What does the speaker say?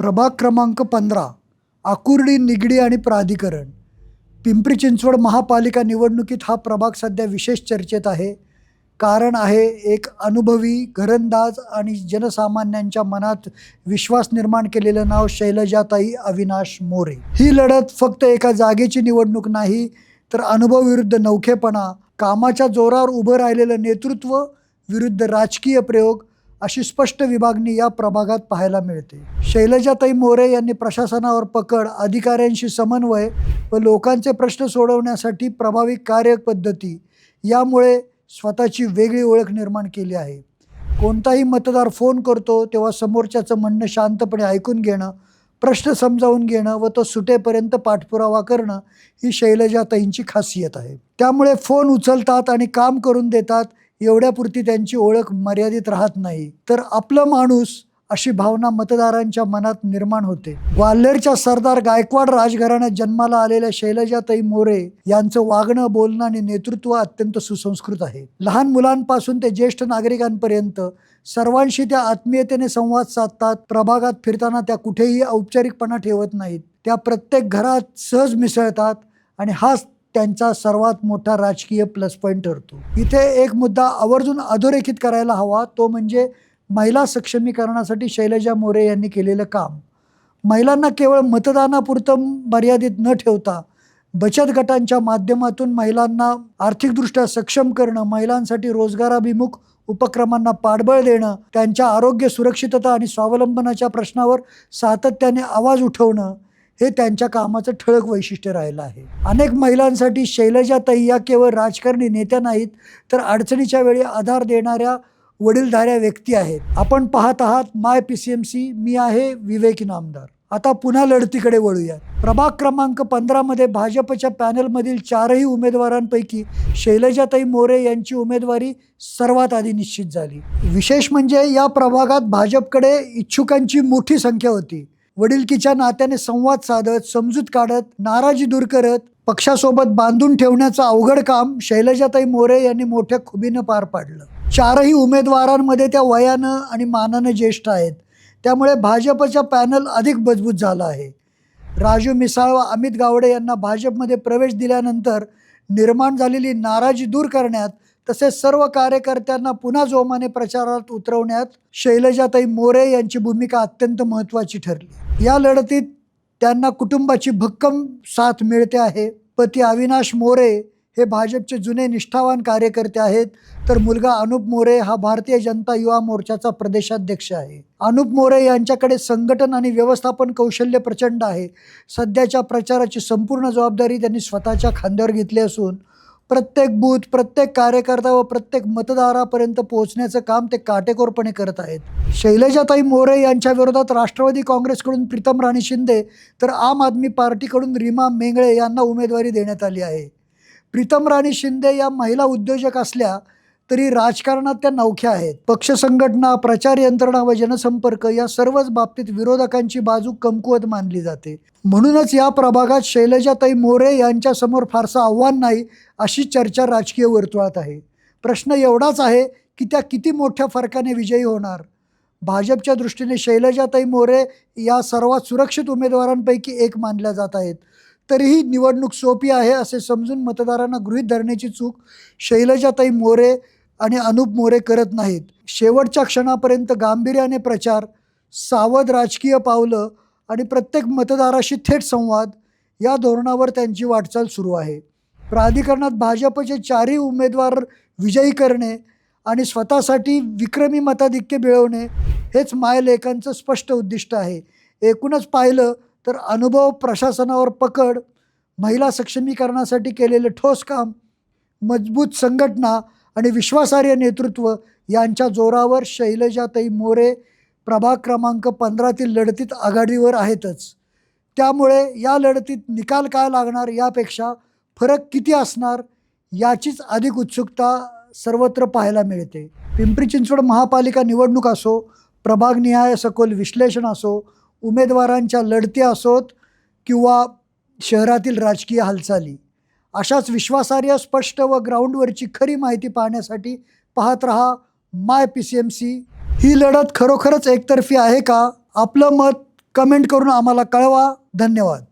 प्रभाग क्रमांक पंधरा आकुर्डी निगडी आणि प्राधिकरण. पिंपरी चिंचवड महापालिका निवडणुकीत हा प्रभाग सध्या विशेष चर्चेत आहे. कारण आहे एक अनुभवी घरंदाज आणि जनसामान्यांच्या मनात विश्वास निर्माण केलेलं नाव शैलजाताई अविनाश मोरे. ही लढत फक्त एका जागेची निवडणूक नाही तर अनुभव विरुद्ध नौखेपणा कामाच्या जोरावर उभं राहिलेलं नेतृत्व विरुद्ध राजकीय प्रयोग अशी स्पष्ट विभागणी या प्रभागात पाहायला मिळते. शैलजाताई मोरे यांनी प्रशासनावर पकड अधिकाऱ्यांशी समन्वय व लोकांचे प्रश्न सोडवण्यासाठी प्रभावी कार्यपद्धती यामुळे स्वतःची वेगळी ओळख निर्माण केली आहे. कोणताही मतदार फोन करतो तेव्हा समोरच्याचं म्हणणं शांतपणे ऐकून घेणं प्रश्न समजावून घेणं व तो सुटेपर्यंत पाठपुरावा करणं ही शैलजाताईंची खासियत आहे. त्यामुळे फोन उचलतात आणि काम करून देतात एवढ्यापुरती त्यांची ओळख मर्यादित राहत नाही. तर आपलं माणूस अशी भावना मतदारांच्या मनात निर्माण होते. ग्वाल्हेरच्या सरदार गायकवाड राजघराण्यात जन्माला आलेल्या शैलजाताई मोरे यांचं वागणं बोलणं आणि नेतृत्व अत्यंत सुसंस्कृत आहे. लहान मुलांपासून ते ज्येष्ठ नागरिकांपर्यंत सर्वांशी त्या आत्मीयतेने संवाद साधतात प्रभागात फिरताना त्या कुठेही औपचारिकपणा ठेवत नाहीत. त्या प्रत्येक घरात सहज मिसळतात आणि हाच त्यांचा सर्वात मोठा राजकीय प्लस पॉईंट ठरतो. इथे एक मुद्दा आवर्जून अधोरेखित करायला हवा तो म्हणजे महिला सक्षमीकरणासाठी शैलजा मोरे यांनी केलेलं काम. महिलांना केवळ मतदानापुरतं मर्यादित न ठेवता बचत गटांच्या माध्यमातून महिलांना आर्थिकदृष्ट्या सक्षम करणं महिलांसाठी रोजगाराभिमुख उपक्रमांना पाठबळ देणं त्यांच्या आरोग्य सुरक्षितता आणि स्वावलंबनाच्या प्रश्नावर सातत्याने आवाज उठवणं हे त्यांच्या कामाचं ठळक वैशिष्ट्य राहिलं आहे. अनेक महिलांसाठी शैलजाताई या केवळ राजकारणी नेत्या नाहीत तर अडचणीच्या वेळी आधार देणाऱ्या वडीलधाऱ्या व्यक्ती आहेत. आपण पाहत आहात my P C M C मी आहे विवेक नामदार. आता पुन्हा लढतीकडे वळूया प्रभाग क्रमांक पंधरामध्ये भाजपच्या पॅनलमधील चारही उमेदवारांपैकी शैलजाताई मोरे यांची उमेदवारी सर्वात आधी निश्चित झाली. विशेष म्हणजे या प्रभागात भाजपकडे इच्छुकांची मोठी संख्या होती. वडिलकीच्या नात्याने संवाद साधत समजूत काढत नाराजी दूर करत पक्षासोबत बांधून ठेवण्याचं अवघड काम शैलजाताई मोरे यांनी मोठ्या खुबीनं पार पाडलं. चारही उमेदवारांमध्ये त्या वयानं आणि मानानं ज्येष्ठ आहेत. त्यामुळे भाजपचा पॅनल अधिक मजबूत झाला आहे. राजू मिसाळ व अमित गावडे यांना भाजपमध्ये प्रवेश दिल्यानंतर निर्माण झालेली नाराजी दूर करण्यात तसेच सर्व कार्यकर्त्यांना पुन्हा जोमाने प्रचारात उतरवण्यात शैलजाताई मोरे यांची भूमिका अत्यंत महत्त्वाची ठरली. या लढतीत त्यांना कुटुंबाची भक्कम साथ मिळते आहे. पती अविनाश मोरे हे भाजपचे जुने निष्ठावान कार्यकर्ते आहेत. तर मुलगा अनुप मोरे हा भारतीय जनता युवा मोर्चाचा प्रदेशाध्यक्ष आहे. अनुप मोरे यांच्याकडे संघटन आणि व्यवस्थापन कौशल्य प्रचंड आहे. सध्याच्या प्रचाराची संपूर्ण जबाबदारी त्यांनी स्वतःच्या खांद्यावर घेतली असून प्रत्येक बूथ प्रत्येक कार्यकर्ता व प्रत्येक मतदारापर्यंत पोहोचण्याचं काम ते काटेकोरपणे करत आहेत. शैलजाताई मोरे यांच्या विरोधात राष्ट्रवादी काँग्रेसकडून प्रीतम राणी शिंदे तर आम आदमी पार्टीकडून रीमा मेंगळे यांना उमेदवारी देण्यात आली आहे. प्रीतम राणी शिंदे या महिला उद्योजक असल्या तरी राजकारणात त्या नौख्या आहेत. पक्ष संघटना प्रचार यंत्रणा व जनसंपर्क या सर्वच बाबतीत विरोधकांची बाजू कमकुवत मानली जाते. म्हणूनच या प्रभागात शैलजाताई मोरे यांच्यासमोर फारसं आव्हान नाही अशी चर्चा राजकीय वर्तुळात आहे. प्रश्न एवढाच आहे की त्या किती मोठ्या फरकाने विजयी होणार? भाजपच्या दृष्टीने शैलजाताई मोरे या सर्वात सुरक्षित उमेदवारांपैकी एक मानल्या जात आहेत. तरीही निवडणूक सोपी आहे असे समजून मतदारांना गृहीत धरण्याची चूक शैलजाताई मोरे आणि अनुप मोरे करत नाहीत. शेवटच्या क्षणापर्यंत गांभीर्याने प्रचार सावध राजकीय पावलं आणि प्रत्येक मतदाराशी थेट संवाद या धोरणावर त्यांची वाटचाल सुरू आहे. प्राधिकरणात भाजपचे चारही उमेदवार विजयी करणे आणि स्वतःसाठी विक्रमी मताधिक्य मिळवणे हेच मायलेखांचं स्पष्ट उद्दिष्ट आहे. एकूणच पाहिलं तर अनुभव प्रशासनावर पकड महिला सक्षमीकरणासाठी केलेले ठोस काम मजबूत संघटना आणि विश्वासार्ह नेतृत्व यांच्या जोरावर शैलजाताई मोरे प्रभाग क्रमांक पंधरातील लढतीत आघाडीवर आहेतच. त्यामुळे या लढतीत निकाल काय लागणार यापेक्षा फरक किती असणार याचीच अधिक उत्सुकता सर्वत्र पाहायला मिळते. पिंपरी चिंचवड महापालिका निवडणूक असो प्रभागनिहाय सखोल विश्लेषण असो उमेदवारांच्या लढती असोत किंवा शहरातील राजकीय हालचाली. अशाच विश्वासार्ह स्पष्ट व ग्राउंडवरची खरी माहिती पाहण्यासाठी पाहत रहा my P C M C. ही लढत खरोखरच एकतर्फी आहे का? आपलं मत कमेंट करून आम्हाला कळवा. धन्यवाद.